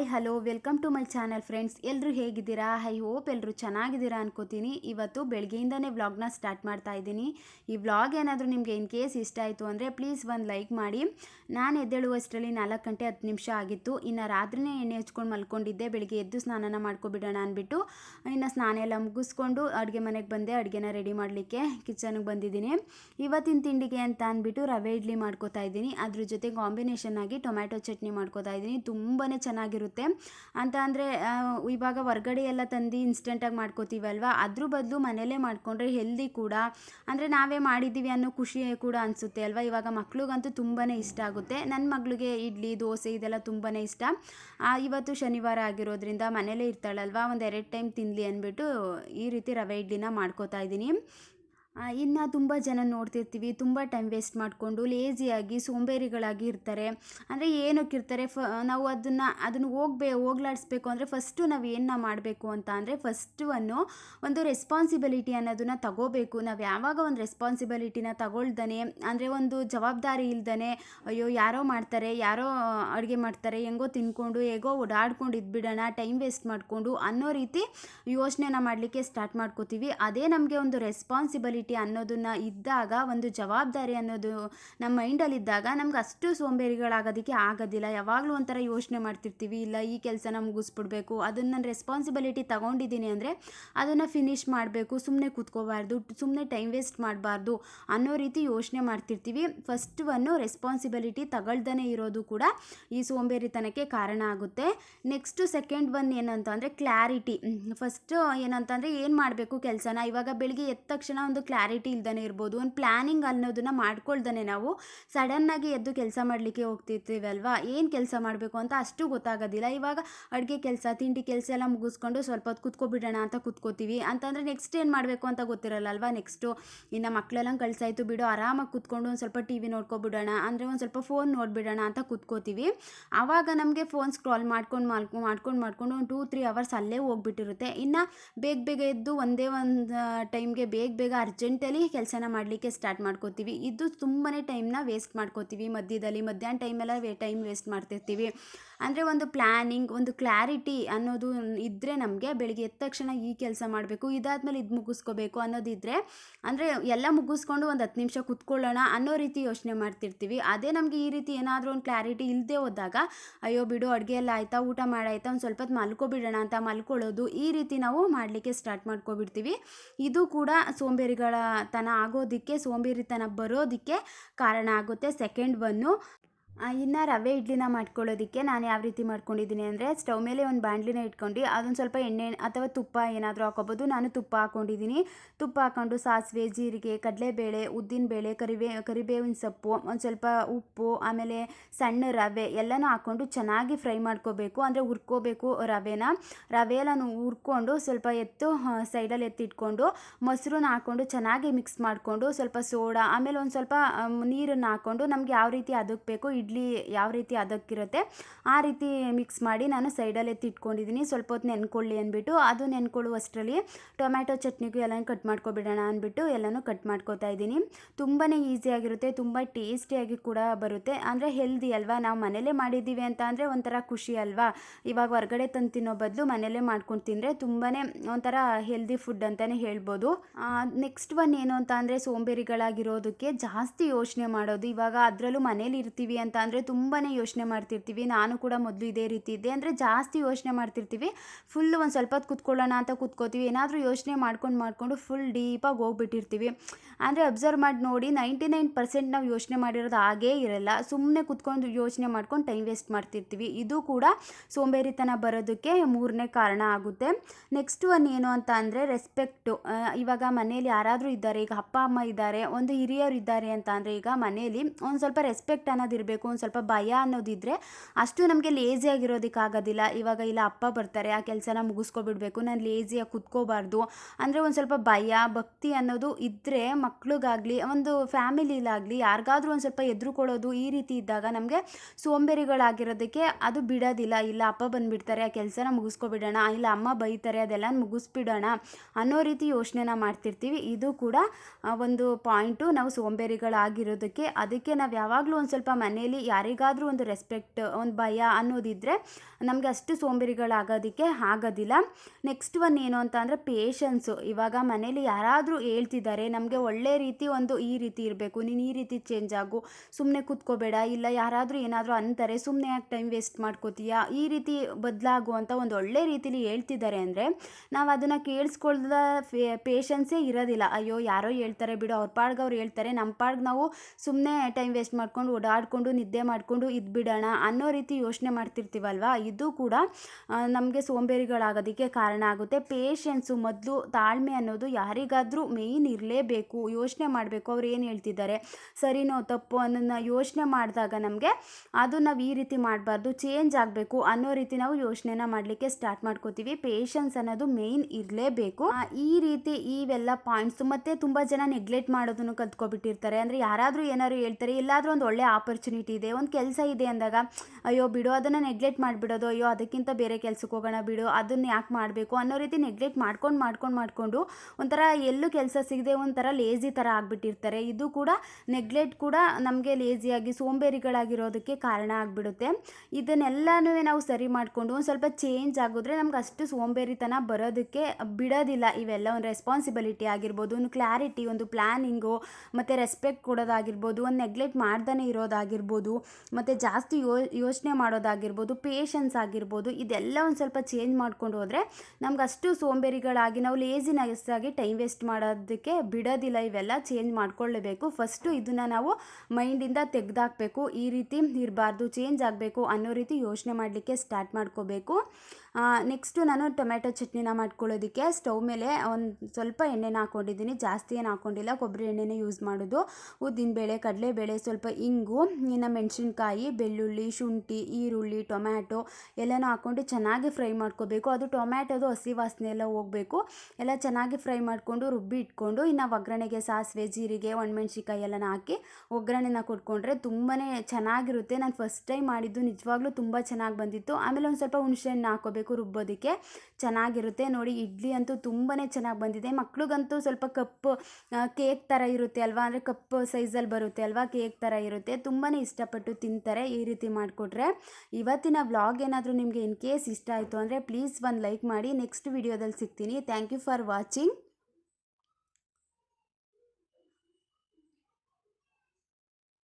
Hi, hello, welcome to my channel friends. ಎಲ್ಲರೂ ಹೇಗಿದ್ದೀರಾ? I hope ಎಲ್ಲರೂ ಚೆನ್ನಾಗಿದ್ದೀರಾ ಅನ್ಕೋತೀನಿ. ಇವತ್ತು ಬೆಳಗ್ಗೆಯಿಂದನೇ ವ್ಲಾಗ್ನ ಸ್ಟಾರ್ಟ್ ಮಾಡ್ತಾ ಇದ್ದೀನಿ. ಈ ವ್ಲಾಗ್ ಏನಾದರೂ ನಿಮಗೆ ಇನ್ ಕೇಸ್ ಇಷ್ಟ ಆಯಿತು ಅಂದರೆ ಪ್ಲೀಸ್ ಒಂದು ಲೈಕ್ ಮಾಡಿ. ನಾನು ಎದ್ದೇಳುವಷ್ಟರಲ್ಲಿ ನಾಲ್ಕು ಗಂಟೆ ಹತ್ತು ನಿಮಿಷ ಆಗಿತ್ತು. ಇನ್ನು ರಾತ್ರಿನೇ ಎಣ್ಣೆ ಹಚ್ಕೊಂಡು ಮಲ್ಕೊಂಡಿದ್ದೆ. ಬೆಳಿಗ್ಗೆ ಎದ್ದು ಸ್ನಾನನ ಮಾಡ್ಕೊಬಿಡೋಣ ಅಂದ್ಬಿಟ್ಟು ಇನ್ನು ಸ್ನಾನ ಎಲ್ಲ ಮುಗಿಸ್ಕೊಂಡು ಅಡುಗೆ ಮನೆಗೆ ಬಂದೆ. ಅಡುಗೆನ ರೆಡಿ ಮಾಡಲಿಕ್ಕೆ ಕಿಚನ್ಗೆ ಬಂದಿದ್ದೀನಿ. ಇವತ್ತಿನ ತಿಂಡಿಗೆ ಅಂತ ಅಂದ್ಬಿಟ್ಟು ರವೆ ಇಡ್ಲಿ ಮಾಡ್ಕೋತಾ ಇದ್ದೀನಿ. ಅದ್ರ ಜೊತೆ ಕಾಂಬಿನೇಷನ್ ಆಗಿ ಟೊಮ್ಯಾಟೊ ಚಟ್ನಿ ಮಾಡ್ಕೋತಾ ಇದ್ದೀನಿ. ತುಂಬಾ ಚೆನ್ನಾಗಿರುತ್ತೆ. ಅಂತ ಅಂದರೆ ಇವಾಗ ಹೊರ್ಗಡೆ ಎಲ್ಲ ತಂದು ಇನ್ಸ್ಟೆಂಟಾಗಿ ಮಾಡ್ಕೋತೀವಲ್ವ? ಅದ್ರ ಬದಲು ಮನೇಲೇ ಮಾಡಿಕೊಂಡ್ರೆ ಹೆಲ್ದಿ ಕೂಡ. ಅಂದರೆ ನಾವೇ ಮಾಡಿದ್ದೀವಿ ಅನ್ನೋ ಖುಷಿ ಕೂಡ ಅನಿಸುತ್ತೆ ಅಲ್ವಾ? ಇವಾಗ ಮಕ್ಳಿಗಂತೂ ತುಂಬಾ ಇಷ್ಟ ಆಗುತ್ತೆ. ನನ್ನ ಮಗಳಿಗೆ ಇಡ್ಲಿ, ದೋಸೆ ಇದೆಲ್ಲ ತುಂಬಾ ಇಷ್ಟ. ಇವತ್ತು ಶನಿವಾರ ಆಗಿರೋದ್ರಿಂದ ಮನೇಲೇ ಇರ್ತಾಳಲ್ವಾ? ಒಂದು ಎರಡು ಟೈಮ್ ತಿನ್ನಲಿ ಅಂದ್ಬಿಟ್ಟು ಈ ರೀತಿ ರವೆ ಇಡ್ಲಿನ ಮಾಡ್ಕೋತಾ ಇದ್ದೀನಿ. ಇನ್ನು ತುಂಬ ಜನ ನೋಡ್ತಿರ್ತೀವಿ, ತುಂಬ ಟೈಮ್ ವೇಸ್ಟ್ ಮಾಡಿಕೊಂಡು ಲೇಜಿಯಾಗಿ ಸೋಂಬೇರಿಗಳಾಗಿ ಇರ್ತಾರೆ. ಅಂದರೆ ಏನಕ್ಕಿರ್ತಾರೆ ಫ, ನಾವು ಅದನ್ನು ಅದನ್ನು ಹೋಗ್ಬೇ, ಹೋಗ್ಲಾಡಿಸ್ಬೇಕು ಅಂದರೆ ಫಸ್ಟು ನಾವು ಏನು ಮಾಡಬೇಕು ಅಂತ ಅಂದರೆ ಫಸ್ಟು ಅನ್ನು ಒಂದು ರೆಸ್ಪಾನ್ಸಿಬಿಲಿಟಿ ಅನ್ನೋದನ್ನ ತಗೋಬೇಕು. ನಾವು ಯಾವಾಗ ಒಂದು ರೆಸ್ಪಾನ್ಸಿಬಿಲಿಟಿನ ತಗೊಳ್ದನೆ, ಅಂದರೆ ಒಂದು ಜವಾಬ್ದಾರಿ ಇಲ್ದನೆ, ಅಯ್ಯೋ ಯಾರೋ ಮಾಡ್ತಾರೆ, ಯಾರೋ ಅಡುಗೆ ಮಾಡ್ತಾರೆ, ಹೆಂಗೋ ತಿನ್ಕೊಂಡು, ಹೇಗೋ ಓಡಾಡ್ಕೊಂಡು ಇದ್ಬಿಡೋಣ ಟೈಮ್ ವೇಸ್ಟ್ ಮಾಡಿಕೊಂಡು ಅನ್ನೋ ರೀತಿ ಯೋಚನೆನ ಮಾಡಲಿಕ್ಕೆ ಸ್ಟಾರ್ಟ್ ಮಾಡ್ಕೋತೀವಿ. ಅದೇ ನಮಗೆ ಒಂದು ರೆಸ್ಪಾನ್ಸಿಬಿಲಿಟಿ ಅನ್ನೋದನ್ನ ಇದ್ದಾಗ, ಒಂದು ಜವಾಬ್ದಾರಿ ಅನ್ನೋದು ನಮ್ಮ ಮೈಂಡಲ್ಲಿದ್ದಾಗ ನಮ್ಗೆ ಅಷ್ಟು ಸೋಂಬೇರಿಗಳಾಗೋದಕ್ಕೆ ಆಗೋದಿಲ್ಲ. ಯಾವಾಗಲೂ ಒಂಥರ ಯೋಚನೆ ಮಾಡ್ತಿರ್ತೀವಿ, ಇಲ್ಲ ಈ ಕೆಲಸನ ಮುಗಿಸ್ಬಿಡ್ಬೇಕು, ಅದನ್ನು ನಾನು ರೆಸ್ಪಾನ್ಸಿಬಿಲಿಟಿ ತಗೊಂಡಿದ್ದೀನಿ ಅಂದರೆ ಅದನ್ನು ಫಿನಿಷ್ ಮಾಡಬೇಕು ಸುಮ್ಮನೆ ಕೂತ್ಕೋಬಾರ್ದು ಸುಮ್ಮನೆ ಟೈಮ್ ವೇಸ್ಟ್ ಮಾಡಬಾರ್ದು ಅನ್ನೋ ರೀತಿ ಯೋಚನೆ ಮಾಡ್ತಿರ್ತೀವಿ. ಫಸ್ಟ್ ಒನ್ನು ರೆಸ್ಪಾನ್ಸಿಬಿಲಿಟಿ ತಗೊಳ್ದೇ ಇರೋದು ಕೂಡ ಈ ಸೋಂಬೇರಿತನಕ್ಕೆ ಕಾರಣ ಆಗುತ್ತೆ. ನೆಕ್ಸ್ಟು ಸೆಕೆಂಡ್ ಒನ್ ಏನಂತ ಅಂದರೆ ಕ್ಲಾರಿಟಿ ಫಸ್ಟು ಏನಂತಂದರೆ ಏನು ಮಾಡಬೇಕು ಕೆಲಸನ? ಇವಾಗ ಬೆಳಿಗ್ಗೆ ಎದ್ದ ತಕ್ಷಣ ಒಂದು ಕ್ಲಾರಿಟಿ ಇಲ್ದೇ ಇರ್ಬೋದು. ಒಂದು ಪ್ಲ್ಯಾನಿಂಗ್ ಅನ್ನೋದನ್ನು ಮಾಡ್ಕೊಳ್ದೇ ನಾವು ಸಡನ್ನಾಗಿ ಎದ್ದು ಕೆಲಸ ಮಾಡಲಿಕ್ಕೆ ಹೋಗ್ತಿರ್ತೀವಲ್ವಾ? ಏನು ಕೆಲಸ ಮಾಡಬೇಕು ಅಂತ ಅಷ್ಟು ಗೊತ್ತಾಗೋದಿಲ್ಲ. ಇವಾಗ ಅಡುಗೆ ಕೆಲಸ, ತಿಂಡಿ ಕೆಲಸ ಎಲ್ಲ ಮುಗಿಸ್ಕೊಂಡು ಸ್ವಲ್ಪ ಹೊತ್ತು ಕುತ್ಕೊಬಿಡೋಣ ಅಂತ ಕುತ್ಕೋತೀವಿ. ಅಂತಂದರೆ ನೆಕ್ಸ್ಟ್ ಏನು ಮಾಡಬೇಕು ಅಂತ ಗೊತ್ತಿರಲ್ಲ ಅಲ್ವಾ ನೆಕ್ಸ್ಟು ಇನ್ನು ಮಕ್ಕಳೆಲ್ಲ ಕಳ್ಸಾಯ್ತು ಬಿಡು, ಆರಾಮಾಗಿ ಕುತ್ಕೊಂಡು ಒಂದು ಸ್ವಲ್ಪ ಟಿ ವಿ ನೋಡ್ಕೊಬಿಡೋಣ, ಅಂದರೆ ಒಂದು ಸ್ವಲ್ಪ ಫೋನ್ ನೋಡಿಬಿಡೋಣ ಅಂತ ಕುತ್ಕೋತೀವಿ. ಆವಾಗ ನಮಗೆ ಫೋನ್ ಸ್ಕ್ರಾಲ್ ಮಾಡ್ಕೊಂಡು ಮಾಡ್ಕೊ ಮಾಡ್ಕೊಂಡು ಮಾಡ್ಕೊಂಡು ಒಂದು ಟೂ ತ್ರೀ ಅವರ್ಸ್ ಅಲ್ಲೇ ಹೋಗ್ಬಿಟ್ಟಿರುತ್ತೆ. ಇನ್ನು ಬೇಗ ಬೇಗ ಎದ್ದು ಒಂದೇ ಒಂದು ಟೈಮ್ಗೆ ಬೇಗ ಬೇಗ ಅರ್ಜೆಂಟಲ್ಲಿ ಕೆಲಸನ ಮಾಡಲಿಕ್ಕೆ ಸ್ಟಾರ್ಟ್ ಮಾಡ್ಕೋತೀವಿ. ಇದು ತುಂಬಾ ಟೈಮ್ನ ವೇಸ್ಟ್ ಮಾಡ್ಕೋತೀವಿ. ಮಧ್ಯದಲ್ಲಿ ಮಧ್ಯಾಹ್ನ ಟೈಮೆಲ್ಲ ವೇ ಟೈಮ್ ವೇಸ್ಟ್ ಮಾಡ್ತಿರ್ತೀವಿ. ಅಂದರೆ ಒಂದು ಪ್ಲ್ಯಾನಿಂಗ್ ಒಂದು ಕ್ಲಾರಿಟಿ ಅನ್ನೋದು ಇದ್ದರೆ ನಮಗೆ ಬೆಳಿಗ್ಗೆ ಎದ್ದ ತಕ್ಷಣ ಈ ಕೆಲಸ ಮಾಡಬೇಕು, ಇದಾದಮೇಲೆ ಇದು ಮುಗಿಸ್ಕೋಬೇಕು ಅನ್ನೋದಿದ್ದರೆ ಅಂದರೆ ಎಲ್ಲ ಮುಗಿಸ್ಕೊಂಡು ಒಂದು ಹತ್ತು ನಿಮಿಷ ಕುತ್ಕೊಳ್ಳೋಣ ಅನ್ನೋ ರೀತಿ ಯೋಚನೆ ಮಾಡ್ತಿರ್ತೀವಿ. ಅದೇ ನಮಗೆ ಈ ರೀತಿ ಏನಾದರೂ ಒಂದು ಕ್ಲಾರಿಟಿ ಇಲ್ಲದೆ ಹೋದಾಗ, ಅಯ್ಯೋ ಬಿಡು ಅಡುಗೆ ಎಲ್ಲ ಆಯಿತಾ, ಊಟ ಮಾಡಾಯ್ತಾ, ಒಂದು ಸ್ವಲ್ಪ ಹೊತ್ತು ಮಲ್ಕೊಬಿಡೋಣ ಅಂತ ಮಲ್ಕೊಳ್ಳೋದು ಈ ರೀತಿ ನಾವು ಮಾಡಲಿಕ್ಕೆ ಸ್ಟಾರ್ಟ್ ಮಾಡ್ಕೊಬಿಡ್ತೀವಿ. ಇದು ಕೂಡ ಸೋಂಬೇರಿಗಳ ತನ ಆಗೋದಕ್ಕೆ, ಸೋಂಬೇರಿತನ ಬರೋದಕ್ಕೆ ಕಾರಣ ಆಗುತ್ತೆ ಸೆಕೆಂಡ್ ಒನ್ನು ಇನ್ನು ರವೆ ಇಡ್ಲಿನ ಮಾಡ್ಕೊಳ್ಳೋದಕ್ಕೆ ನಾನು ಯಾವ ರೀತಿ ಮಾಡ್ಕೊಂಡಿದ್ದೀನಿ ಅಂದರೆ ಸ್ಟವ್ ಮೇಲೆ ಒಂದು ಬಾಣಲಿನ ಇಟ್ಕೊಂಡು ಅದೊಂದು ಸ್ವಲ್ಪ ಎಣ್ಣೆ ಅಥವಾ ತುಪ್ಪ ಏನಾದರೂ ಹಾಕೋಬೋದು ನಾನು ತುಪ್ಪ ಹಾಕ್ಕೊಂಡಿದ್ದೀನಿ ತುಪ್ಪ ಹಾಕ್ಕೊಂಡು ಸಾಸಿವೆ, ಜೀರಿಗೆ, ಕಡಲೆಬೇಳೆ ಉದ್ದಿನಬೇಳೆ ಕರಿಬೇ ಕರಿಬೇವಿನ ಸೊಪ್ಪು, ಒಂದು ಸ್ವಲ್ಪ ಉಪ್ಪು, ಆಮೇಲೆ ಸಣ್ಣ ರವೆ ಎಲ್ಲನೂ ಹಾಕ್ಕೊಂಡು ಚೆನ್ನಾಗಿ ಫ್ರೈ ಮಾಡ್ಕೋಬೇಕು. ಅಂದರೆ ಹುರ್ಕೋಬೇಕು ರವೆನ. ರವೆ ಎಲ್ಲ ಹುರ್ಕೊಂಡು ಸ್ವಲ್ಪ ಎತ್ತು ಸೈಡಲ್ಲಿ ಎತ್ತಿಟ್ಕೊಂಡು ಮೊಸರನ್ನ ಹಾಕ್ಕೊಂಡು ಚೆನ್ನಾಗಿ ಮಿಕ್ಸ್ ಮಾಡಿಕೊಂಡು ಸ್ವಲ್ಪ ಸೋಡಾ, ಆಮೇಲೆ ಒಂದು ಸ್ವಲ್ಪ ನೀರನ್ನು ಹಾಕ್ಕೊಂಡು ನಮ್ಗೆ ಯಾವ ರೀತಿ ಅದಕ್ಕೆ ಬೇಕು ಯಾವ ರೀತಿ ಅದಕ್ಕಿರುತ್ತೆ, ಆ ರೀತಿ ಮಿಕ್ಸ್ ಮಾಡಿ ನಾನು ಸೈಡಲ್ಲಿ ಎತ್ತಿಟ್ಕೊಂಡಿದ್ದೀನಿ ಸ್ವಲ್ಪ ಹೊತ್ತು ನೆನ್ಕೊಳ್ಳಿ ಅಂದ್ಬಿಟ್ಟು, ಅದು ನೆನ್ಕೊಳ್ಳುವಷ್ಟರಲ್ಲಿ ಟೊಮ್ಯಾಟೊ ಚಟ್ನಿಗೂ ಎಲ್ಲನೂ ಕಟ್ ಮಾಡ್ಕೊಬಿಡೋಣ ಅಂದ್ಬಿಟ್ಟು ಎಲ್ಲನೂ ಕಟ್ ಮಾಡ್ಕೊತಾ ಇದ್ದೀನಿ. ತುಂಬಾ ಈಸಿಯಾಗಿರುತ್ತೆ ತುಂಬ ಟೇಸ್ಟಿಯಾಗಿ ಕೂಡ ಬರುತ್ತೆ. ಅಂದರೆ ಹೆಲ್ದಿ ಅಲ್ವಾ? ನಾವು ಮನೇಲೇ ಮಾಡಿದ್ದೀವಿ ಅಂತ ಅಂದರೆ ಒಂಥರ ಖುಷಿ ಅಲ್ವಾ? ಇವಾಗ ಹೊರಗಡೆ ತಂದು ತಿನ್ನೋ ಬದಲು ಮನೇಲೇ ಮಾಡ್ಕೊಂಡು ತಿಂದರೆ ತುಂಬಾ ಒಂಥರ ಹೆಲ್ದಿ ಫುಡ್ ಅಂತಲೇ ಹೇಳ್ಬೋದು. ನೆಕ್ಸ್ಟ್ ಒನ್ ಏನು ಅಂತ ಅಂದರೆ ಸೋಂಬೇರಿಗಳಾಗಿರೋದಕ್ಕೆ ಜಾಸ್ತಿ ಯೋಚನೆ ಮಾಡೋದು. ಇವಾಗ ಅದರಲ್ಲೂ ಮನೇಲಿ ಇರ್ತೀವಿ ಅಂತ ಅಂದರೆ ತುಂಬಾ ಯೋಚನೆ ಮಾಡ್ತಿರ್ತೀವಿ. ನಾನು ಕೂಡ ಮೊದಲು ಇದೇ ರೀತಿ ಇದ್ದೆ. ಅಂದರೆ ಜಾಸ್ತಿ ಯೋಚನೆ ಮಾಡ್ತಿರ್ತೀವಿ. ಫುಲ್ ಒಂದು ಸ್ವಲ್ಪ ಹೊತ್ತು ಕುತ್ಕೊಳ್ಳೋಣ ಅಂತ ಕೂತ್ಕೋತೀವಿ. ಏನಾದರೂ ಯೋಚನೆ ಮಾಡ್ಕೊಂಡು ಮಾಡಿಕೊಂಡು ಫುಲ್ ಡೀಪಾಗಿ ಹೋಗ್ಬಿಟ್ಟಿರ್ತೀವಿ. ಅಂದರೆ ಅಬ್ಸರ್ವ್ ಮಾಡಿ ನೋಡಿ ನೈಂಟಿ ನೈನ್ ಪರ್ಸೆಂಟ್ ನಾವು ಯೋಚನೆ ಮಾಡಿರೋದು ಹಾಗೇ ಇರಲ್ಲ. ಸುಮ್ಮನೆ ಕುತ್ಕೊಂಡು ಯೋಚನೆ ಮಾಡ್ಕೊಂಡು ಟೈಮ್ ವೇಸ್ಟ್ ಮಾಡ್ತಿರ್ತೀವಿ. ಇದು ಕೂಡ ಸೋಂಬೇರಿತನ ಬರೋದಕ್ಕೆ ಮೂರನೇ ಕಾರಣ ಆಗುತ್ತೆ. ನೆಕ್ಸ್ಟ್ ಒನ್ ಏನು ಅಂತ ಅಂದರೆ ರೆಸ್ಪೆಕ್ಟು ಇವಾಗ ಮನೇಲಿ ಯಾರಾದರೂ ಇದ್ದಾರೆ, ಈಗ ಅಪ್ಪ, ಅಮ್ಮ ಇದ್ದಾರೆ, ಒಂದು ಹಿರಿಯರು ಇದ್ದಾರೆ ಅಂತ ಅಂದರೆ ಈಗ ಮನೇಲಿ ಒಂದು ಸ್ವಲ್ಪ ರೆಸ್ಪೆಕ್ಟ್ ಅನ್ನೋದಿರಬೇಕು ಒಂದು ಸ್ವಲ್ಪ ಭಯ ಅನ್ನೋದಿದ್ದರೆ ಅಷ್ಟು ನಮಗೆ ಲೇಸಿಯಾಗಿರೋದಕ್ಕಾಗೋದಿಲ್ಲ ಇವಾಗ ಇಲ್ಲ, ಅಪ್ಪ ಬರ್ತಾರೆ, ಆ ಕೆಲಸನ ಮುಗಿಸ್ಕೊಬಿಡ್ಬೇಕು. ನಾನು ಲೇಜಿಯಾಗಿ ಕುತ್ಕೋಬಾರ್ದು. ಅಂದರೆ ಒಂದು ಸ್ವಲ್ಪ ಭಯ, ಭಕ್ತಿ ಅನ್ನೋದು ಇದ್ದರೆ ಮಕ್ಳಿಗಾಗಲಿ, ಒಂದು ಫ್ಯಾಮಿಲಿಲಾಗಲಿ, ಯಾರಿಗಾದ್ರೂ ಒಂದು ಸ್ವಲ್ಪ ಎದುರುಕೊಳ್ಳೋದು ಈ ರೀತಿ ಇದ್ದಾಗ ನಮಗೆ ಸೋಂಬೇರಿಗಳಾಗಿರೋದಕ್ಕೆ ಅದು ಬಿಡೋದಿಲ್ಲ. ಇಲ್ಲ, ಅಪ್ಪ ಬಂದುಬಿಡ್ತಾರೆ, ಆ ಕೆಲಸನ ಮುಗಿಸ್ಕೊಬಿಡೋಣ, ಇಲ್ಲ, ಅಮ್ಮ ಬೈತಾರೆ ಅದೆಲ್ಲ ಮುಗಿಸ್ಬಿಡೋಣ ಅನ್ನೋ ರೀತಿ ಯೋಚನೆನ ಮಾಡ್ತಿರ್ತೀವಿ. ಇದು ಕೂಡ ಒಂದು ಪಾಯಿಂಟು ನಾವು ಸೋಂಬೇರಿಗಳಾಗಿರೋದಕ್ಕೆ. ಅದಕ್ಕೆ ನಾವು ಯಾವಾಗಲೂ ಒಂದು ಸ್ವಲ್ಪ ಮನೇಲಿ ಮನೇಲಿ ಯಾರಿಗಾದರೂ ಒಂದು ರೆಸ್ಪೆಕ್ಟ್ ಒಂದು ಭಯ ಅನ್ನೋದಿದ್ದರೆ ನಮಗೆ ಅಷ್ಟು ಸೋಂಬೇರಿಗಳಾಗೋದಕ್ಕೆ ಆಗೋದಿಲ್ಲ. ನೆಕ್ಸ್ಟ್ ಒನ್ ಏನು ಅಂತ ಅಂದರೆ ಪೇಷನ್ಸು ಇವಾಗ ಮನೇಲಿ ಯಾರಾದರೂ ಹೇಳ್ತಿದ್ದಾರೆ, ನಮಗೆ ಒಳ್ಳೆ ರೀತಿ ಒಂದು ಈ ರೀತಿ ಇರಬೇಕು, ನೀನು ಈ ರೀತಿ ಚೇಂಜ್ ಆಗು ಸುಮ್ಮನೆ ಕೂತ್ಕೋಬೇಡ, ಇಲ್ಲ ಯಾರಾದರೂ ಏನಾದರೂ ಅಂತಾರೆ ಸುಮ್ಮನೆ ಯಾಕೆ ಟೈಮ್ ವೇಸ್ಟ್ ಮಾಡ್ಕೋತೀಯಾ, ಈ ರೀತಿ ಬದಲಾಗುವಂಥ ಒಂದು ಒಳ್ಳೆ ರೀತಿಲಿ ಹೇಳ್ತಿದ್ದಾರೆ ಅಂದರೆ ನಾವು ಅದನ್ನು ಕೇಳಿಸ್ಕೊಳ್ದ ಪೇಷನ್ಸೇ ಇರೋದಿಲ್ಲ. ಅಯ್ಯೋ, ಯಾರೋ ಹೇಳ್ತಾರೆ ಬಿಡು, ಅವ್ರ ಪಾಡ್ಗೆ ಅವ್ರು ಹೇಳ್ತಾರೆ ನಮ್ಮ ಪಾಡ್ಗೆ ನಾವು ಸುಮ್ಮನೆ ಟೈಮ್ ವೇಸ್ಟ್ ಮಾಡ್ಕೊಂಡು ಓಡಾಡಿಕೊಂಡು ನಿದ್ದೆ ಮಾಡಿಕೊಂಡು ಇದ್ಬಿಡೋಣ ಅನ್ನೋ ರೀತಿ ಯೋಚನೆ ಮಾಡ್ತಿರ್ತೀವಲ್ವ? ಇದು ಕೂಡ ನಮಗೆ ಸೋಂಬೇರಿಗಳಾಗೋದಕ್ಕೆ ಕಾರಣ ಆಗುತ್ತೆ. ಪೇಷನ್ಸು ಮೊದಲು ತಾಳ್ಮೆ ಅನ್ನೋದು ಯಾರಿಗಾದರೂ ಮೇಯ್ನ್ ಇರಲೇಬೇಕು. ಯೋಚನೆ ಮಾಡಬೇಕು. ಅವ್ರು ಏನು ಹೇಳ್ತಿದ್ದಾರೆ? ಸರಿನೋ ತಪ್ಪು ಅನ್ನೋದನ್ನ ಯೋಚನೆ ಮಾಡಿದಾಗ ನಮಗೆ ಅದು ನಾವು ಈ ರೀತಿ ಮಾಡಬಾರ್ದು ಚೇಂಜ್ ಆಗಬೇಕು ಅನ್ನೋ ರೀತಿ ನಾವು ಯೋಚನೆನ ಮಾಡಲಿಕ್ಕೆ ಸ್ಟಾರ್ಟ್ ಮಾಡ್ಕೋತೀವಿ. ಪೇಷನ್ಸ್ ಅನ್ನೋದು ಮೇಯ್ನ್ ಇರಲೇಬೇಕು. ಈ ರೀತಿ ಇವೆಲ್ಲ ಪಾಯಿಂಟ್ಸು ಮತ್ತು ತುಂಬ ಜನ ನೆಗ್ಲೆಕ್ಟ್ ಮಾಡೋದನ್ನು ಕಲ್ತ್ಕೊಬಿಟ್ಟಿರ್ತಾರೆ. ಅಂದರೆ ಯಾರಾದರೂ ಏನಾದ್ರು ಹೇಳ್ತಾರೆ, ಎಲ್ಲಾದರೂ ಒಂದು ಒಳ್ಳೆ ಆಪರ್ಚುನಿಟಿ ಇದೆ, ಒಂದು ಕೆಲಸ ಇದೆ ಅಂದಾಗ, ಅಯ್ಯೋ ಬಿಡು, ಅದನ್ನು ನೆಗ್ಲೆಕ್ಟ್ ಮಾಡಿಬಿಡೋದು, ಅಯ್ಯೋ ಅದಕ್ಕಿಂತ ಬೇರೆ ಕೆಲಸಕ್ಕೆ ಹೋಗೋಣ ಬಿಡು, ಅದನ್ನು ಯಾಕೆ ಮಾಡಬೇಕು ಅನ್ನೋ ರೀತಿ ನೆಗ್ಲೆಕ್ಟ್ ಮಾಡ್ಕೊಂಡು ಮಾಡ್ಕೊಂಡು ಮಾಡಿಕೊಂಡು ಒಂಥರ ಎಲ್ಲೂ ಕೆಲಸ ಸಿಗದೆ ಒಂಥರ ಲೇಜಿ ಥರ ಆಗಿಬಿಟ್ಟಿರ್ತಾರೆ. ಇದು ಕೂಡ ನೆಗ್ಲೆಕ್ಟ್ ಕೂಡ ನಮಗೆ ಲೇಜಿಯಾಗಿ ಸೋಂಬೇರಿಗಳಾಗಿರೋದಕ್ಕೆ ಕಾರಣ ಆಗಿಬಿಡುತ್ತೆ. ಇದನ್ನೆಲ್ಲನೂ ನಾವು ಸರಿ ಮಾಡಿಕೊಂಡು ಒಂದು ಸ್ವಲ್ಪ ಚೇಂಜ್ ಆಗಿದ್ರೆ ನಮ್ಗೆ ಅಷ್ಟು ಸೋಂಬೇರಿತನ ಬರೋದಕ್ಕೆ ಬಿಡೋದಿಲ್ಲ. ಇವೆಲ್ಲ ಒಂದು ರೆಸ್ಪಾನ್ಸಿಬಿಲಿಟಿ ಆಗಿರ್ಬೋದು, ಒಂದು ಕ್ಲಾರಿಟಿ ಒಂದು ಪ್ಲ್ಯಾನಿಂಗು ಮತ್ತು ರೆಸ್ಪೆಕ್ಟ್ ಕೊಡೋದಾಗಿರ್ಬೋದು, ಒಂದು ನೆಗ್ಲೆಕ್ಟ್ ಮಾಡ್ದೇ ಇರೋದಾಗಿರ್ಬೋದು. ಮತ್ತು ಜಾಸ್ತಿ ಯೋ, ಯೋಚನೆ ಮಾಡೋದಾಗಿರ್ಬೋದು ಪೇಷನ್ಸ್ ಆಗಿರ್ಬೋದು, ಇದೆಲ್ಲ ಒಂದು ಸ್ವಲ್ಪ ಚೇಂಜ್ ಮಾಡ್ಕೊಂಡು ಹೋದರೆ ನಮ್ಗೆ ಅಷ್ಟು ಸೋಂಬೇರಿಗಳಾಗಿ, ನಾವು ಲೇಸಿನೆಸ್ ಆಗಿ ಟೈಮ್ ವೇಸ್ಟ್ ಮಾಡೋದಕ್ಕೆ ಬಿಡೋದಿಲ್ಲ, ಇವೆಲ್ಲ ಚೇಂಜ್ ಮಾಡ್ಕೊಳ್ಳೇಬೇಕು ಫಸ್ಟು ಇದನ್ನು ನಾವು ಮೈಂಡಿಂದ ತೆಗೆದಾಕಬೇಕು, ಈ ರೀತಿ ಇರಬಾರ್ದು ಚೇಂಜ್ ಆಗಬೇಕು ಅನ್ನೋ ರೀತಿ ಯೋಚನೆ ಮಾಡಲಿಕ್ಕೆ ಸ್ಟಾರ್ಟ್ ಮಾಡ್ಕೋಬೇಕು. ನೆಕ್ಸ್ಟು ನಾನು ಟೊಮೆಟೊ ಚಟ್ನಿನ ಮಾಡ್ಕೊಳ್ಳೋದಕ್ಕೆ ಸ್ಟವ್ ಮೇಲೆ ಒಂದು ಸ್ವಲ್ಪ ಎಣ್ಣೆನ ಹಾಕ್ಕೊಂಡಿದ್ದೀನಿ. ಜಾಸ್ತಿ ಏನು ಹಾಕ್ಕೊಂಡಿಲ್ಲ ಕೊಬ್ಬರಿ ಎಣ್ಣೆನೇ ಯೂಸ್ ಮಾಡೋದು. ಉದ್ದಿನಬೇಳೆ ಕಡಲೆಬೇಳೆ ಸ್ವಲ್ಪ ಇಂಗು, ಇನ್ನು ಮೆಣಸಿನ್ಕಾಯಿ, ಬೆಳ್ಳುಳ್ಳಿ, ಶುಂಠಿ, ಈರುಳ್ಳಿ, ಟೊಮ್ಯಾಟೊ ಎಲ್ಲನೂ ಹಾಕ್ಕೊಂಡು ಚೆನ್ನಾಗಿ ಫ್ರೈ ಮಾಡ್ಕೋಬೇಕು. ಅದು ಟೊಮ್ಯಾಟೊದು ಹಸಿ ವಾಸನೆ ಎಲ್ಲ ಹೋಗಬೇಕು. ಎಲ್ಲ ಚೆನ್ನಾಗಿ ಫ್ರೈ ಮಾಡಿಕೊಂಡು ರುಬ್ಬಿ ಇಟ್ಕೊಂಡು ಇನ್ನು ಒಗ್ಗರಣೆಗೆ ಸಾಸಿವೆ, ಜೀರಿಗೆ ಒಣಮೆಣ್ಸಿಕಾಯಿ ಎಲ್ಲನ ಹಾಕಿ ಒಗ್ಗರಣೆನ ಕೊಟ್ಕೊಂಡ್ರೆ ತುಂಬಾ ಚೆನ್ನಾಗಿರುತ್ತೆ. ನಾನು ಫಸ್ಟ್ ಟೈಮ್ ಮಾಡಿದ್ದು, ನಿಜವಾಗ್ಲೂ ತುಂಬ ಚೆನ್ನಾಗಿ ಬಂದಿತ್ತು. ಆಮೇಲೆ ಒಂದು ಸ್ವಲ್ಪ ಹುಣಸೆಹಣ್ಣು ಹಾಕೋಬೇಕು. ರುಬ್ಬೋದಕ್ಕೆ ಚೆನ್ನಾಗಿರುತ್ತೆ. ನೋಡಿ, ಇಡ್ಲಿ ಅಂತೂ ತುಂಬಾ ಚೆನ್ನಾಗಿ ಬಂದಿದೆ. ಮಕ್ಳಿಗಂತೂ ಸ್ವಲ್ಪ ಕಪ್ಪು ಕೇಕ್ ಥರ ಇರುತ್ತೆ ಅಲ್ವಾ? ಅಂದರೆ ಕಪ್ ಸೈಜಲ್ಲಿ ಬರುತ್ತೆ ಅಲ್ವಾ? ಕೇಕ್ ಥರ ಇರುತ್ತೆ. ತುಂಬಾ ಇಷ್ಟಪಟ್ಟು ತಿಂತಾರೆ, ಈ ರೀತಿ ಮಾಡಿಕೊಟ್ರೆ. ಇವತ್ತಿನ ವ್ಲಾಗ್ ಏನಾದರೂ ನಿಮಗೆ ಇನ್ ಕೇಸ್ ಇಷ್ಟ ಆಯಿತು ಅಂದರೆ ಪ್ಲೀಸ್ ಒಂದು ಲೈಕ್ ಮಾಡಿ. ನೆಕ್ಸ್ಟ್ ವಿಡಿಯೋದಲ್ಲಿ ಸಿಗ್ತೀನಿ. Thank you for watching.